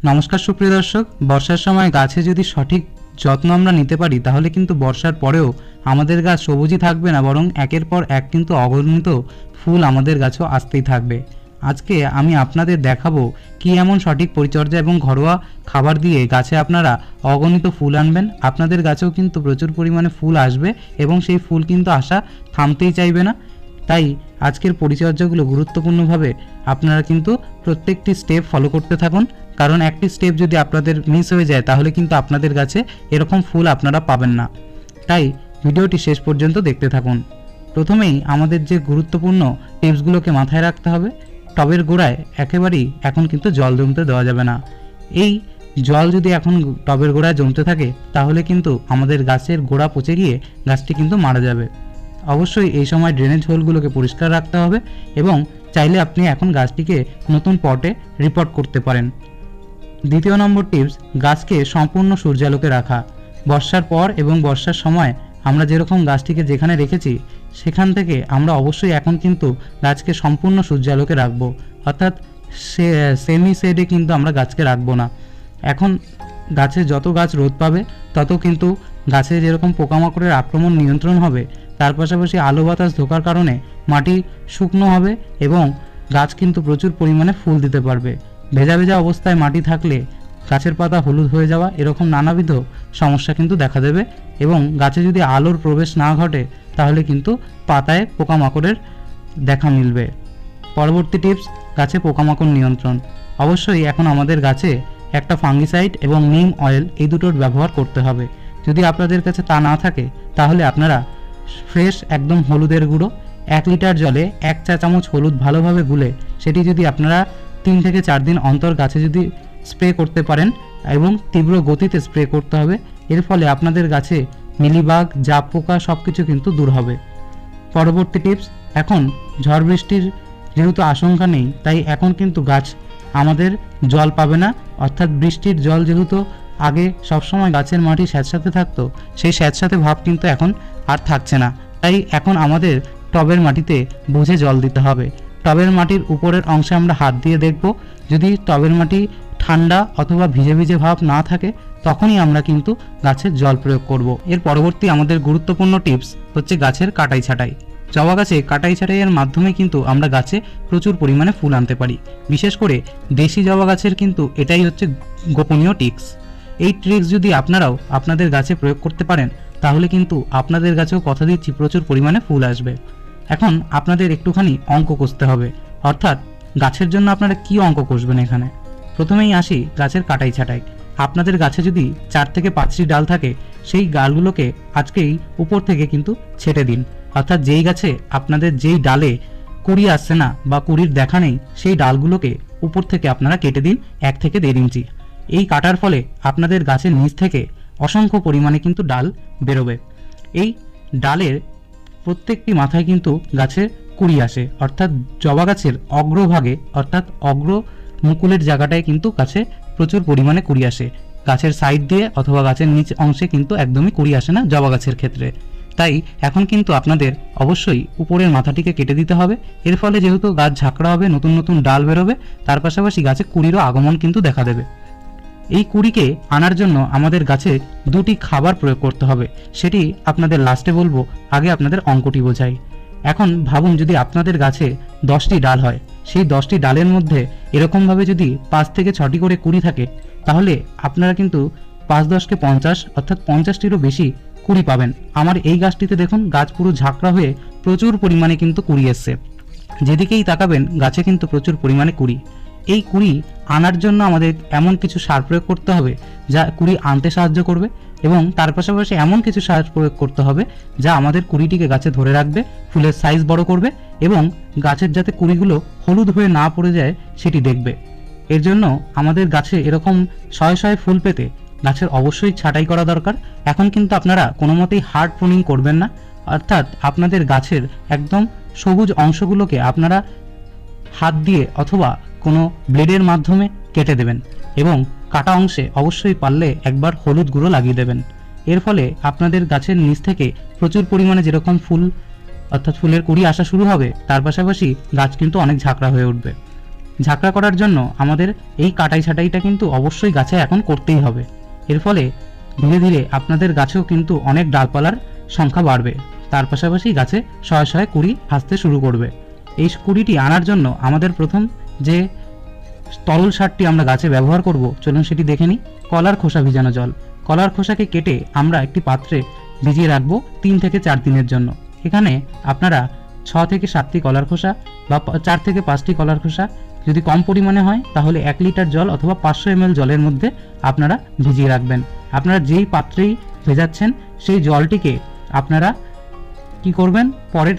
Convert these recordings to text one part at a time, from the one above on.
নমস্কার সুপ্রিয় দর্শক, বর্ষার সময় গাছে যদি সঠিক যত্ন আমরা নিতে পারি, তাহলে কিন্তু বর্ষার পরেও আমাদের গাছ সবুজই থাকবে না, বরং একের পর এক কিন্তু অগণিত ফুল আমাদের গাছেও আসতেই থাকবে। আজকে আমি আপনাদের দেখাবো কি এমন সঠিক পরিচর্যা এবং ঘরোয়া খাবার দিয়ে গাছে আপনারা অগণিত ফুল আনবেন। আপনাদের গাছেও কিন্তু প্রচুর পরিমাণে ফুল আসবে এবং সেই ফুল কিন্তু আসা থামতেই চাইবে না। তাই আজকের পরিচর্যাগুলো গুরুত্বপূর্ণভাবে আপনারা কিন্তু প্রত্যেকটি স্টেপ ফলো করতে থাকুন। কারণ একটি স্টেপ যদি আপনাদের মিস হয়ে যায়, তাহলে কিন্তু আপনাদের কাছে এরকম ফুল আপনারা পাবেন না। তাই ভিডিওটি শেষ পর্যন্ত দেখতে থাকুন। প্রথমেই আমাদের যে গুরুত্বপূর্ণ টিপসগুলোকে মাথায় রাখতে হবে, টবের গোড়ায় একেবারেই এখন কিন্তু জল জমতে দেওয়া যাবে না। এই জল যদি এখন টবের গোড়ায় জমতে থাকে, তাহলে কিন্তু আমাদের গাছের গোড়া পচে গিয়ে গাছটি কিন্তু মারা যাবে। অবশ্যই এই সময় ড্রেনেজ হোলগুলোকে পরিষ্কার রাখতে হবে এবং চাইলে আপনি এখন গাছটিকে নতুন পটে রিপোর্ট করতে পারেন। দ্বিতীয় নম্বর টিপস গাছকে সম্পূর্ণ সূর্যালোকে রাখা। বর্ষার পর এবং বর্ষার সময় আমরা যেরকম গাছটিকে যেখানে রেখেছি, সেখান থেকে আমরা অবশ্যই এখন কিন্তু গাছকে সম্পূর্ণ সূর্যালোকে রাখব। অর্থাৎ সে সেমি শেডে কিন্তু আমরা গাছকে রাখব না। এখন গাছে যত গাছ রোদ পাবে, তত কিন্তু গাছে যেরকম পোকামাকড়ের আক্রমণ নিয়ন্ত্রণ হবে তার পাশাপাশি আলো বাতাস ঢোকার কারণে মাটি শুকনো হবে এবং গাছ কিন্তু প্রচুর পরিমাণে ফুল দিতে পারবে। ভেজা ভেজা অবস্থায় মাটি থাকলে গাছের পাতা হলুদ হয়ে যাওয়া এরকম নানাবিধ সমস্যা কিন্তু দেখা দেবে এবং গাছে যদি আলোর প্রবেশ না ঘটে তাহলে কিন্তু পাতায় পোকামাকড়ের দেখা মিলবে। পরবর্তী টিপস, গাছে পোকামাকড় নিয়ন্ত্রণ। অবশ্যই এখন আমাদের গাছে একটা ফাঙ্গিসাইড এবং নিম অয়েল এই দুটোর ব্যবহার করতে হবে। যদি আপনাদের কাছে তা না থাকে তাহলে আপনারা ফ্রেশ একদম হলুদের গুঁড়ো, এক লিটার জলে এক চা চামচ হলুদ ভালোভাবে গুলে সেটি যদি আপনারা তিন থেকে চার দিন অন্তর গাছে যদি স্প্রে করতে পারেন এবং তীব্র গতিতে স্প্রে করতে হবে, এর ফলে আপনাদের গাছে মিলিবাগ জাপ পোকা সব কিছু কিন্তু দূর হবে। পরবর্তী টিপস, এখন ঝড় বৃষ্টির যেহেতু আশঙ্কা নেই, তাই এখন কিন্তু গাছ আমাদের জল পাবে না, অর্থাৎ বৃষ্টির জল যেহেতু আগে সবসময় গাছের মাটি স্যাঁতসাথে থাকতো, সেই স্যাঁতসাথে ভাব কিন্তু এখন আর থাকছে না। তাই এখন আমাদের টবের মাটিতে বুঝে জল দিতে হবে। টবের মাটির উপরের অংশে আমরা হাত দিয়ে দেখব, যদি টবের মাটি ঠান্ডা অথবা ভিজে ভিজে ভাব না থাকে, তখনই আমরা কিন্তু গাছের জল প্রয়োগ করব। এর পরবর্তী আমাদের গুরুত্বপূর্ণ টিপস হচ্ছে গাছের কাটাই ছাটাই। জবা গাছে কাটাই ছাটাইয়ের মাধ্যমে কিন্তু আমরা গাছে প্রচুর পরিমাণে ফুল আনতে পারি। বিশেষ করে দেশি জবা গাছের কিন্তু এটাই হচ্ছে গোপনীয় টিপস। এই ট্রিক্স যদি আপনারাও আপনাদের গাছে প্রয়োগ করতে পারেন, তাহলে কিন্তু আপনাদের গাছেও কথা দিচ্ছি, প্রচুর পরিমাণে ফুল আসবে। এখন আপনাদের একটুখানি অঙ্ক কষতে হবে। অর্থাৎ গাছের জন্য আপনারা কি অঙ্ক কষবেন এখানে? প্রথমেই আসি গাছের কাটাই ছাটাই। আপনাদের গাছে যদি চার থেকে পাঁচটি ডাল থাকে, সেই ডালগুলোকে আজকেই উপর থেকে কিন্তু ছেটে দিন। অর্থাৎ যেই গাছে আপনাদের যেই ডালে কুড়ি আসছে না বা কুড়ির দেখা নেই, সেই ডালগুলোকে উপর থেকে আপনারা কেটে দিন এক থেকে দেড় ইঞ্চি। এই কাটার ফলে আপনাদের গাছের নিচ থেকে অসংখ্য পরিমাণে কিন্তু ডাল বেরোবে। এই ডালের প্রত্যেকটি মাথায় কিন্তু গাছে কুড়ি আসে, অর্থাৎ জবা গাছের অগ্রভাগে, অর্থাৎ অগ্র মুকুলের জায়গাটায় কিন্তু গাছে প্রচুর পরিমাণে কুড়ি আসে। গাছের সাইড দিয়ে অথবা গাছের নিচ অংশে কিন্তু একদমই কুড়ি আসে না জবা গাছের ক্ষেত্রে। তাই এখন কিন্তু আপনাদের অবশ্যই উপরের মাথাটিকে কেটে দিতে হবে। এর ফলে যেহেতু গাছ ঝাঁকড়া হবে, নতুন নতুন ডাল বেরোবে, তার পাশাপাশি গাছে কুড়িরও আগমন কিন্তু দেখা দেবে। এই কুড়িকে আনার জন্য আমাদের গাছে দুটি খাবার প্রয়োগ করতে হবে। সেটি আপনাদের লাস্টে বলব, আগে আপনাদের অঙ্কটি বোঝাই। এখন ভাবুন যদি আপনাদের গাছে দশটি ডাল হয়, সেই দশটি ডালের মধ্যে এরকমভাবে যদি পাঁচ থেকে ছটি করে কুড়ি থাকে, তাহলে আপনারা কিন্তু পাঁচ দশকে পঞ্চাশ অর্থাৎ পঞ্চাশটিরও বেশি কুড়ি পাবেন। আমার এই গাছটিতে দেখুন, গাছ পুরো ঝাঁকড়া হয়ে প্রচুর পরিমাণে কিন্তু কুড়ি এসছে। যেদিকেই তাকাবেন, গাছে কিন্তু প্রচুর পরিমাণে কুড়ি। এই কুড়ি আনার জন্য আমাদের এমন কিছু সার প্রয়োগ করতে হবে যা কুড়ি আনতে সাহায্য করবে এবং তার পাশাপাশি এমন কিছু সার প্রয়োগ করতে হবে যা আমাদের কুড়িটিকে গাছে ধরে রাখবে, ফুলের সাইজ বড় করবে এবং গাছের যাতে কুড়িগুলো হলুদ হয়ে না পড়ে যায় সেটি দেখবে। এর জন্য আমাদের গাছে এরকম শয়ে শয়ে ফুল পেতে গাছের অবশ্যই ছাঁটাই করা দরকার। এখন কিন্তু আপনারা কোনো মতেই হার্ড প্রুনিং করবেন না। অর্থাৎ আপনাদের গাছের একদম সবুজ অংশগুলোকে আপনারা হাত দিয়ে অথবা কোনো ব্লেডের মাধ্যমে কেটে দেবেন এবং কাটা অংশে অবশ্যই পারলে একবার হলুদ গুঁড়ো লাগিয়ে দেবেন। এর ফলে আপনাদের গাছের নিচ থেকে প্রচুর পরিমাণে যেরকম ফুল, অর্থাৎ ফুলের কুড়ি আসা শুরু হবে, তার পাশাপাশি গাছ কিন্তু অনেক ঝাঁকড়া হয়ে উঠবে। ঝাঁকড়া করার জন্য আমাদের এই কাটাই ছাটাইটা কিন্তু অবশ্যই গাছে এখন করতেই হবে। এর ফলে ধীরে ধীরে আপনাদের গাছেও কিন্তু অনেক ডালপালার সংখ্যা বাড়বে। তার পাশাপাশি গাছে শয়ে শয়ে কুড়ি আসতে শুরু করবে। এই কুড়িটি আনার জন্য আমাদের প্রথম যে তরল সারটি আমরা গাছে ব্যবহার করব, চলুন সেটি দেখে নিই। কলার খোসা ভিজানো জল। কলার খোসাকে কেটে আমরা একটি পাত্রে ভিজিয়ে রাখব তিন থেকে চার দিনের জন্য। এখানে আপনারা ছ থেকে সাতটি কলার খোসা বা চার থেকে পাঁচটি কলার খোসা যদি কম পরিমাণে হয়, তাহলে এক লিটার জল অথবা পাঁচশো এমএল জলের মধ্যে আপনারা ভিজিয়ে রাখবেন। আপনারা যেই পাত্রেই ভেজাচ্ছেন, সেই জলটিকে আপনারা কি করবেন? পরের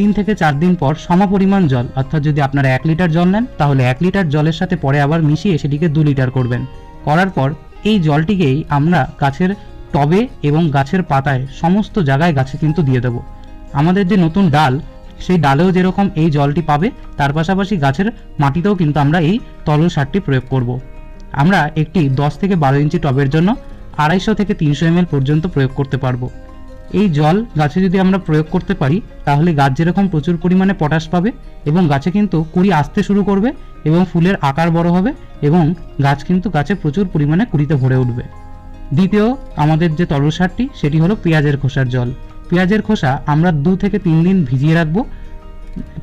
তিন থেকে চার দিন পর সমপরিমাণ জল, অর্থাৎ যদি আপনারা এক লিটার জল নেন, তাহলে এক লিটার জলের সাথে পরে আবার মিশিয়ে সেটিকে দু লিটার করবেন। করার পর এই জলটিকেই আমরা গাছের টবে এবং গাছের পাতায় সমস্ত জায়গায় গাছে কিন্তু দিয়ে দেবো। আমাদের যে নতুন ডাল, সেই ডালেও যেরকম এই জলটি পাবে, তার পাশাপাশি গাছের মাটিতেও কিন্তু আমরা এই তরল সারটি প্রয়োগ করব। আমরা একটি দশ থেকে বারো ইঞ্চি টবের জন্য আড়াইশো থেকে তিনশো এমএল পর্যন্ত প্রয়োগ করতে পারব। এই জল গাছে যদি আমরা প্রয়োগ করতে পারি, তাহলে গাছ যেরকম প্রচুর পরিমাণে পটাশ পাবে এবং গাছে কিন্তু কুড়ি আসতে শুরু করবে এবং ফুলের আকার বড় হবে এবং গাছ কিন্তু গাছে প্রচুর পরিমাণে কুড়িতে ভরে উঠবে। দ্বিতীয়, আমাদের যে তরল সারটি, সেটি হলো পেঁয়াজের খোসার জল। পেঁয়াজের খোসা আমরা দু থেকে তিন দিন ভিজিয়ে রাখব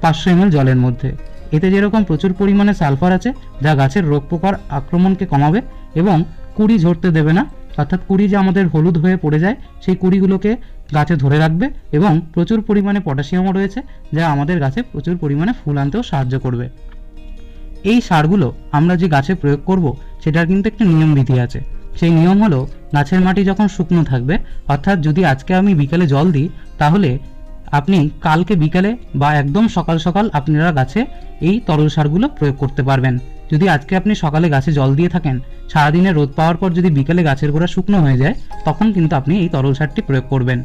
পাঁচশো এমএল জলের মধ্যে। এতে যেরকম প্রচুর পরিমাণে সালফার আছে, যা গাছের রোগ পোকার আক্রমণকে কমাবে এবং কুড়ি ঝরতে দেবে না। অর্থাৎ কুড়ি যে আমাদের হলুদ হয়ে পড়ে যায়, সেই কুড়িগুলোকে গাছে ধরে রাখবে এবং প্রচুর পরিমাণে পটাশিয়ামও রয়েছে, যা আমাদের গাছে প্রচুর পরিমাণে ফুল আনতেও সাহায্য করবে। এই সারগুলো আমরা যে গাছে প্রয়োগ করব, সেটার কিন্তু একটি নিয়ম বিধি আছে। সেই নিয়ম হলো, গাছের মাটি যখন শুকনো থাকবে, অর্থাৎ যদি আজকে আমি বিকেলে জল দিই, তাহলে আপনি কালকে বিকালে বা একদম সকাল সকাল আপনারা গাছে এই তরল সারগুলো প্রয়োগ করতে পারবেন। যদি আজকে আপনি সকালে গাছে জল দিয়ে থাকেন সারাদিনে রোদ পাওয়ার পর যদি বিকেলে গাছের গোড়া শুকনো হয়ে যায়, তখন কিন্তু আপনি এই তরল সারটি প্রয়োগ করবেন।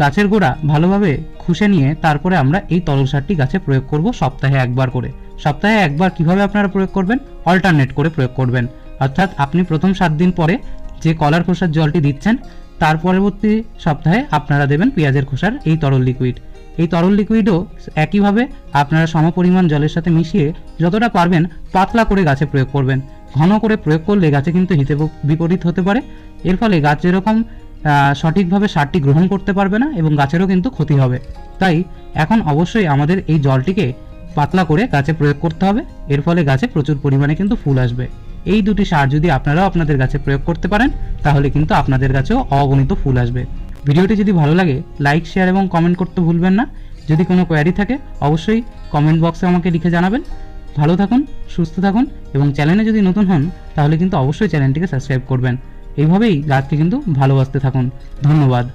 গাছের গোড়া ভালোভাবে খুশে নিয়ে তারপরে আমরা এই তরল সারটি গাছে প্রয়োগ করব সপ্তাহে একবার করে। সপ্তাহে একবার কীভাবে আপনারা প্রয়োগ করবেন? অল্টারনেট করে প্রয়োগ করবেন। অর্থাৎ আপনি প্রথম সাত দিন পরে যে কলার খোসার জলটি দিচ্ছেন, তার পরবর্তী সপ্তাহে আপনারা দেবেন পেঁয়াজের খোসার এই তরল লিকুইড এই তরল লিকুইডও একইভাবে আপনারা সমপরিমাণ জলের সাথে মিশিয়ে যতটা পারবেন পাতলা করে গাছে প্রয়োগ করবেন। ঘন করে প্রয়োগ করলে গাছে কিন্তু হিতে বিপরীত হতে পারে। এর ফলে গাছ যেরকম সঠিকভাবে সারটি গ্রহণ করতে পারবে না এবং গাছেরও কিন্তু ক্ষতি হবে। তাই এখন অবশ্যই আমাদের এই জলটিকে পাতলা করে গাছে প্রয়োগ করতে হবে। এর ফলে গাছে প্রচুর পরিমাণে কিন্তু ফুল আসবে। এই দুটি সার যদি আপনারাও আপনাদের গাছে প্রয়োগ করতে পারেন, তাহলে কিন্তু আপনাদের গাছেও অগণিত ফুল আসবে। ভিডিওটি যদি ভালো লাগে লাইক শেয়ার এবং কমেন্ট করতে ভুলবেন না। যদি কোনো কোয়ারি থাকে, অবশ্যই কমেন্ট বক্সে আমাকে লিখে জানাবেন। ভালো থাকুন, সুস্থ থাকুন এবং চ্যানেলে যদি নতুন হন, তাহলে কিন্তু অবশ্যই চ্যানেলটিকে সাবস্ক্রাইব করবেন। এইভাবেই গাছকে কিন্তু ভালোবাসতে থাকুন। ধন্যবাদ।